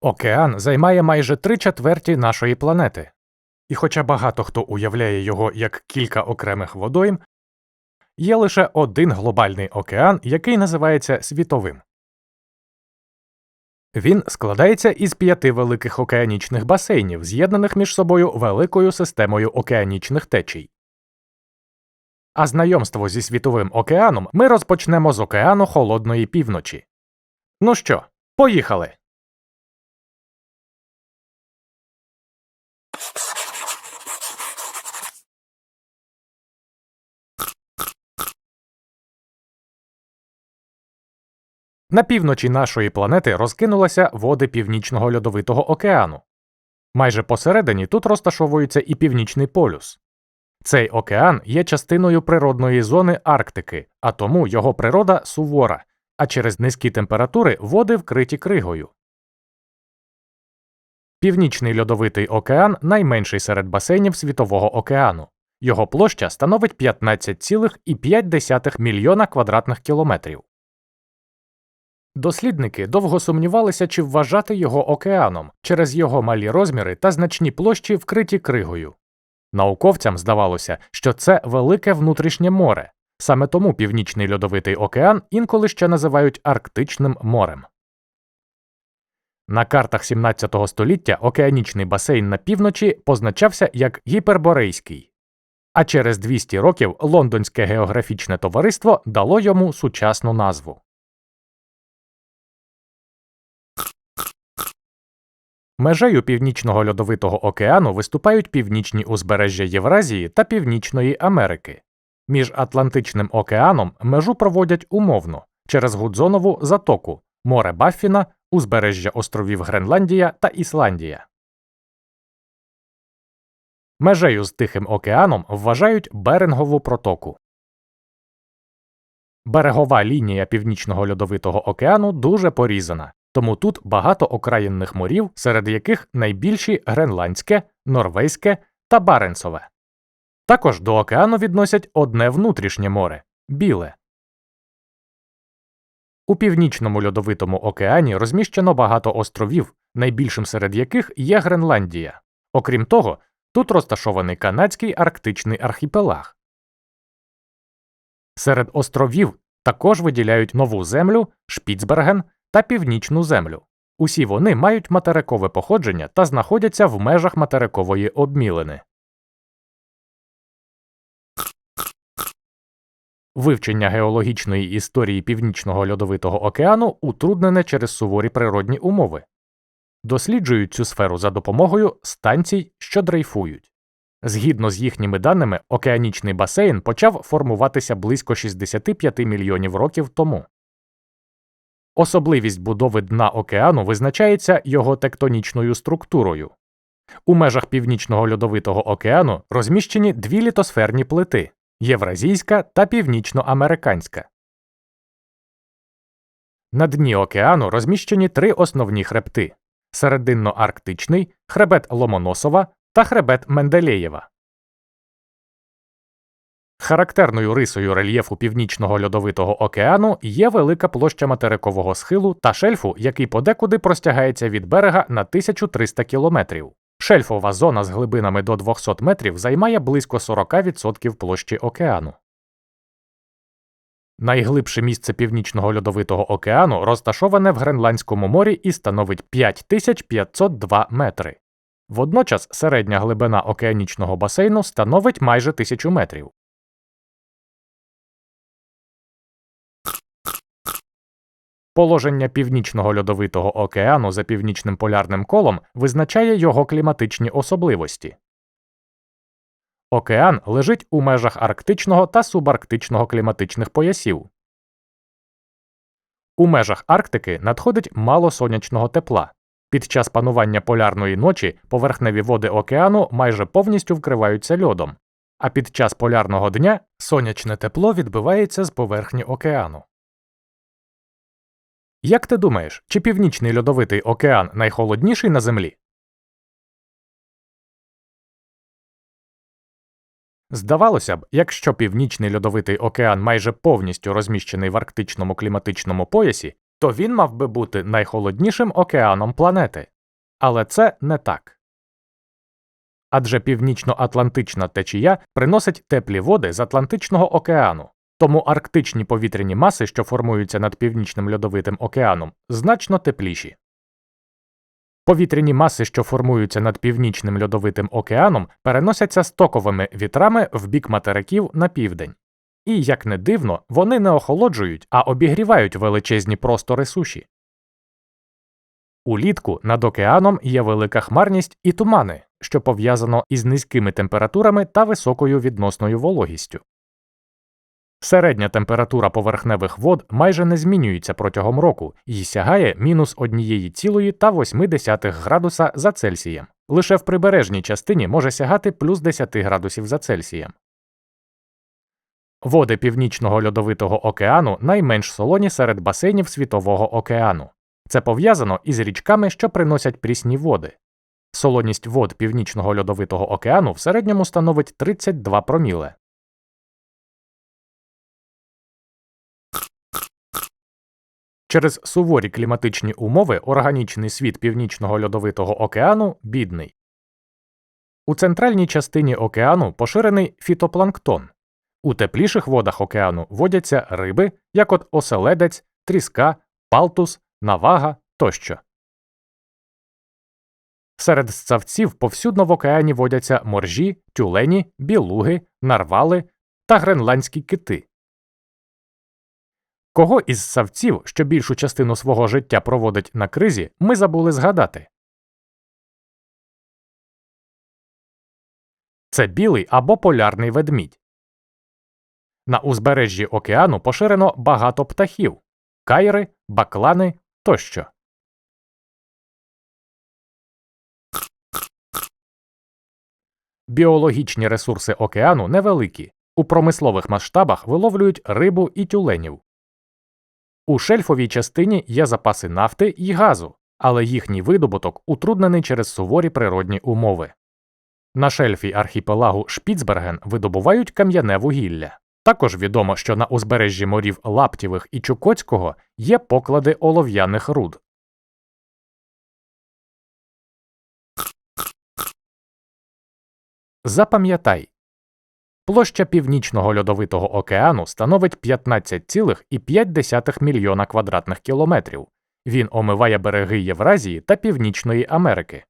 Океан займає майже три четверті нашої планети. І хоча багато хто уявляє його як кілька окремих водойм, є лише один глобальний океан, який називається світовим. Він складається із п'яти великих океанічних басейнів, з'єднаних між собою великою системою океанічних течій. А знайомство зі світовим океаном ми розпочнемо з океану Холодної півночі. Ну що, поїхали! На півночі нашої планети розкинулися води Північного льодовитого океану. Майже посередині тут розташовується і Північний полюс. Цей океан є частиною природної зони Арктики, а тому його природа сувора, а через низькі температури води вкриті кригою. Північний льодовитий океан найменший серед басейнів Світового океану. Його площа становить 15,5 мільйона квадратних кілометрів. Дослідники довго сумнівалися, чи вважати його океаном через його малі розміри та значні площі, вкриті кригою. Науковцям здавалося, що це велике внутрішнє море, саме тому Північний льодовитий океан інколи ще називають Арктичним морем. На картах 17 століття океанічний басейн на півночі позначався як гіперборейський, а через 200 років Лондонське географічне товариство дало йому сучасну назву. Межею Північного льодовитого океану виступають північні узбережжя Євразії та Північної Америки. Між Атлантичним океаном межу проводять умовно через Гудзонову затоку, море Баффіна, узбережжя островів Гренландія та Ісландія. Межею з Тихим океаном вважають Берингову протоку. Берегова лінія Північного льодовитого океану дуже порізана, тому тут багато окраїнних морів, серед яких найбільші Гренландське, Норвезьке та Баренцове. Також до океану відносять одне внутрішнє море біле. У північному льодовитому океані розміщено багато островів, найбільшим серед яких є Гренландія. Окрім того, тут розташований канадський арктичний архіпелаг. Серед островів також виділяють нову землю, Шпіцберген та Північну землю. Усі вони мають материкове походження та знаходяться в межах материкової обмілини. Вивчення геологічної історії Північного льодовитого океану утруднене через суворі природні умови. Досліджують цю сферу за допомогою станцій, що дрейфують. Згідно з їхніми даними, океанічний басейн почав формуватися близько 65 мільйонів років тому. Особливість будови дна океану визначається його тектонічною структурою. У межах Північного льодовитого океану розміщені дві літосферні плити Євразійська та Північноамериканська. На дні океану розміщені три основні хребти серединно-арктичний, хребет Ломоносова та хребет Менделєєва. Характерною рисою рельєфу Північного льодовитого океану є велика площа материкового схилу та шельфу, який подекуди простягається від берега на 1300 кілометрів. Шельфова зона з глибинами до 200 метрів займає близько 40% площі океану. Найглибше місце Північного льодовитого океану розташоване в Гренландському морі і становить 5502 метри. Водночас середня глибина океанічного басейну становить майже 1000 метрів. Положення Північного льодовитого океану за північним полярним колом визначає його кліматичні особливості. Океан лежить у межах арктичного та субарктичного кліматичних поясів. У межах Арктики надходить мало сонячного тепла. Під час панування полярної ночі поверхневі води океану майже повністю вкриваються льодом, а під час полярного дня сонячне тепло відбивається з поверхні океану. Як ти думаєш, чи північний льодовитий океан найхолодніший на Землі? Здавалося б, якщо північний льодовитий океан майже повністю розміщений в арктичному кліматичному поясі, то він мав би бути найхолоднішим океаном планети. Але це не так. Адже північно-атлантична течія приносить теплі води з Атлантичного океану, тому арктичні повітряні маси, що формуються над північним льодовитим океаном, значно тепліші. Повітряні маси, що формуються над північним льодовитим океаном, переносяться стоковими вітрами в бік материків на південь. І, як не дивно, вони не охолоджують, а обігрівають величезні простори суші. Улітку над океаном є велика хмарність і тумани, що пов'язано із низькими температурами та високою відносною вологістю. Середня температура поверхневих вод майже не змінюється протягом року і сягає мінус 1,8 градуса за Цельсієм. Лише в прибережній частині може сягати плюс 10 градусів за Цельсієм. Води Північного льодовитого океану найменш солоні серед басейнів Світового океану. Це пов'язано із річками, що приносять прісні води. Солоність вод Північного льодовитого океану в середньому становить 32 проміле. Через суворі кліматичні умови органічний світ Північного льодовитого океану бідний. У центральній частині океану поширений фітопланктон. У тепліших водах океану водяться риби, як от оселедець, тріска, палтус, навага тощо. Серед сцавців повсюдно в океані водяться моржі, тюлені, білуги, нарвали та гренландські кити. Кого із савців, що більшу частину свого життя проводить на кризі, ми забули згадати. Це білий або полярний ведмідь. На узбережжі океану поширено багато птахів кайри, баклани тощо. Біологічні ресурси океану невеликі. У промислових масштабах виловлюють рибу і тюленів. У шельфовій частині є запаси нафти і газу, але їхній видобуток утруднений через суворі природні умови. На шельфі архіпелагу Шпіцберген видобувають кам'яне вугілля. Також відомо, що на узбережжі морів Лаптєвих і Чукотського є поклади олов'яних руд. Запам'ятай Площа Північного льодовитого океану становить 15,5 мільйона квадратних кілометрів. Він омиває береги Євразії та Північної Америки.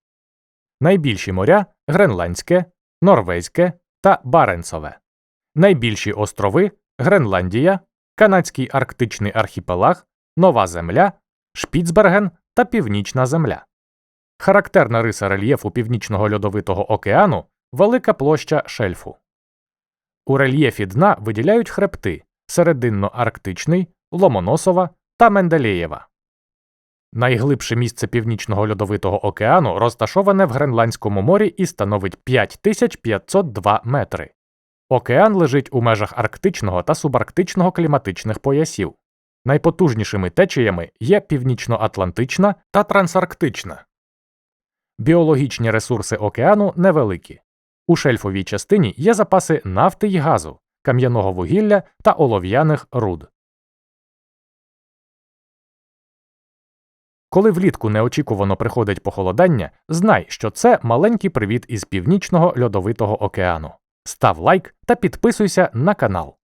Найбільші моря Гренландське, Норвезьке та Баренцове. Найбільші острови Гренландія, Канадський арктичний архіпелаг, Нова Земля, Шпіцберген та Північна Земля. Характерна риса рельєфу Північного льодовитого океану велика площа шельфу. У рельєфі дна виділяють хребти серединно-арктичний, Ломоносова та Менделєєва. Найглибше місце Північного льодовитого океану розташоване в Гренландському морі і становить 5502 метри. Океан лежить у межах арктичного та субарктичного кліматичних поясів. Найпотужнішими течіями є Північно-Атлантична та Трансарктична. Біологічні ресурси океану невеликі. У шельфовій частині є запаси нафти й газу, кам'яного вугілля та олов'яних руд. Коли влітку неочікувано приходить похолодання, знай, що це маленький привіт із північного льодовитого океану. Став лайк та підписуйся на канал.